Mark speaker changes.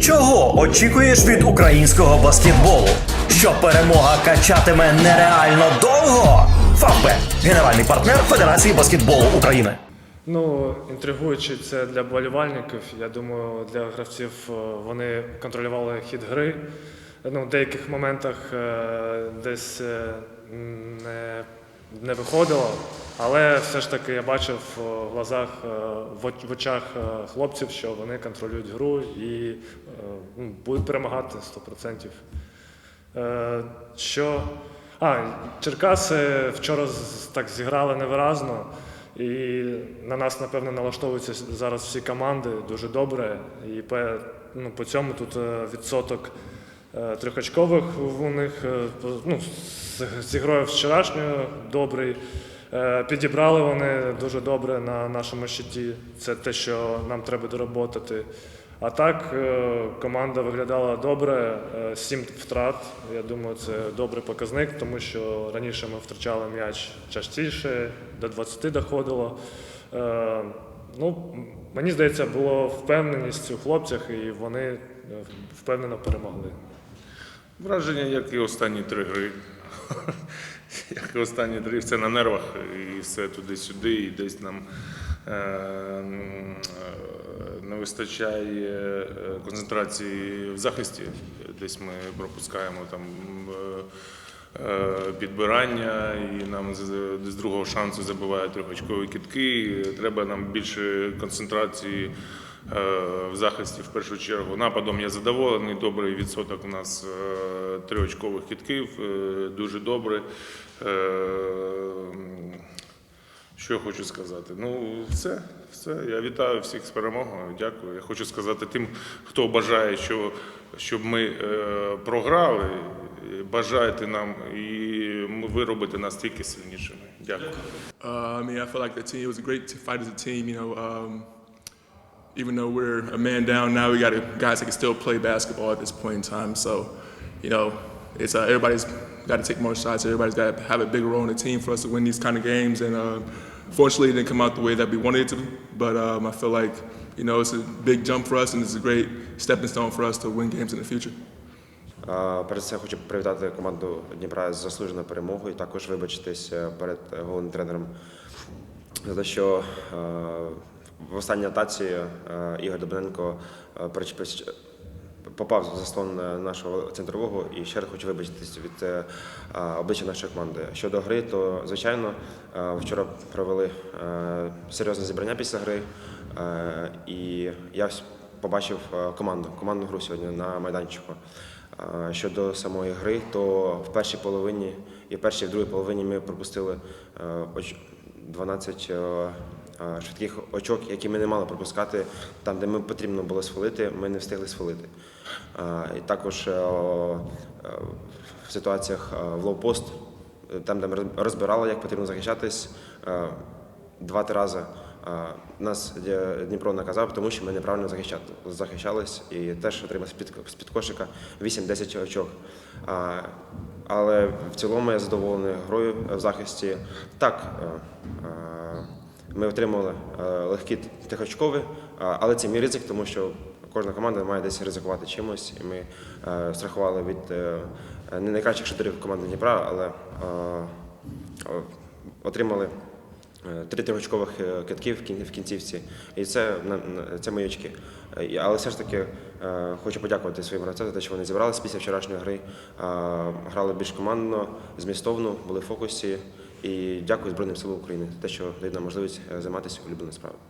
Speaker 1: Чого очікуєш від українського баскетболу? Що перемога качатиме нереально довго? Фавбет – генеральний партнер Федерації баскетболу України.
Speaker 2: Ну, інтригуючи це для болівальників. Я думаю, для гравців е, вони контролювали хід гри. Ну, в деяких моментах е, десь е, не, не виходило, але все ж таки я бачив е, в глазах, е, в очах е, хлопців, що вони контролюють гру і ну, будуть перемагати 100%. Е, Що. А, Черкаси вчора так зіграли невиразно. І на нас, напевно, налаштовуються зараз всі команди дуже добре. І ну, по цьому тут відсоток трьохочкових у них ну, з ігрою вчорашньою добрий. Е, Підібрали вони дуже добре на нашому щиті. Це те, що нам треба дороботати. А так е, команда виглядала добре, е, сім втрат. Я думаю, це добрий показник, тому що раніше ми втрачали м'яч частіше, до 20 доходило. Ну, мені здається, було впевненість у хлопцях, і вони впевнено перемогли.
Speaker 3: Враження, як і останні три гри. Як і останні три, все на нервах, і все туди-сюди, і десь нам е, е, не вистачає е, концентрації в захисті. Десь ми пропускаємо там підбирання, і нам з, другого шансу забивають трьохочкові кітки. Треба нам більше концентрації в захисті в першу чергу. Нападом я задоволений. Добрий відсоток у нас е, триочкових кітків, е, дуже добре. Е, Що я хочу сказати? Ну, все, все. Я вітаю всіх з перемогою. Дякую. Я хочу сказати тим, хто бажає, що, щоб ми е, програли. Бажайте нам і ви робите нас тільки сильнішими. Дякую.
Speaker 4: I mean, I feel like the team it was great t- fight as a team. You know, um, even though we're a man down now, we got guys that can still play basketball at this point in time. So, you know, it's uh, everybody's got to take more shots. Everybody's got to have a bigger role in the team for us to win these kind of games. And uh, fortunately, it didn't come out the way that we wanted it to. But um, I feel like you know it's a big jump for us, and it's a great stepping stone for us to win games in the future.
Speaker 5: Е, Перед це хочу привітати команду Дніпра з заслуженою перемогою і також вибачитись е, перед е, головним тренером за те, що е, в останній атаці е, Ігор Добренко е, попав в заслон е, нашого центрового і ще раз хочу вибачитись від е, е, обличчя нашої команди. Щодо гри, то звичайно е, вчора провели е, серйозне зібрання після гри, е, і я побачив е, команду, командну гру сьогодні на майданчику. Е, Щодо самої гри, то в першій половині і в першій і в другій половині ми пропустили е, оч- 12 е, е, швидких очок, які ми не мали пропускати. Там, де ми потрібно було схвалити, ми не встигли схвалити. І також е, в ситуаціях е, в лоу-пост, е, там, де ми розбирали, як потрібно захищатись, два-три рази. Нас Дніпро наказав, тому що ми неправильно захищались і теж отримав з-під, з-під кошика 8-10 очок. Але в цілому я задоволений грою в захисті. Так, ми отримали е, легкі трьохочкові, е, але це мій ризик, тому що кожна команда має десь ризикувати чимось. І ми е, страхували від не найкращих шутерів команди Дніпра, але отримали три трьохочкових е, китків в кінцівці. І це, це мої очки. Але все ж таки хочу подякувати своїм гравцям за те, що вони зібралися після вчорашньої гри, грали більш командно, змістовно, були в фокусі. І дякую Збройним силам України за те, що дають нам можливість е, займатися улюбленою справою.